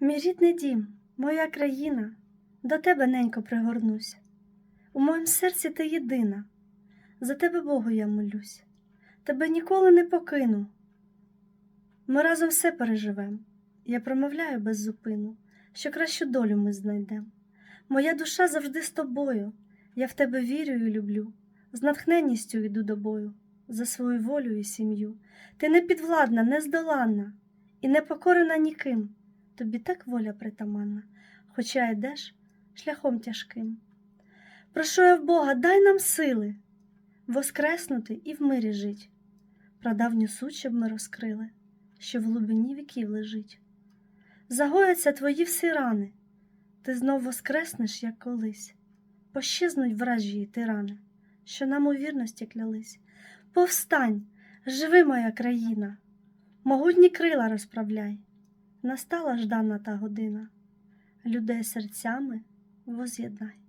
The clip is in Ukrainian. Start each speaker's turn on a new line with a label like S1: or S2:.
S1: Мій рідний дім, моя країна, до тебе ненько пригорнусь. У моїм серці ти єдина, за тебе Богу я молюсь, тебе ніколи не покину. Ми разом все переживем. Я промовляю без зупину, що кращу долю ми знайдем. Моя душа завжди з тобою, я в тебе вірю і люблю, з натхненністю йду до бою, за свою волю і сім'ю. Ти не підвладна, не здоланна і не покорена ніким. Тобі так воля притаманна, хоча йдеш шляхом тяжким. Прошу я в Бога, дай нам сили воскреснути і в мирі жить. Прадавню суть, щоб ми розкрили, що в глибині віків лежить. Загояться твої всі рани, ти знов воскреснеш, як колись, пощизнуть вражі тирани, що нам у вірності клялись. Повстань, живи, моя країна, могутні крила розправляй. Настала ждана та година, людей серцями воз'єднай.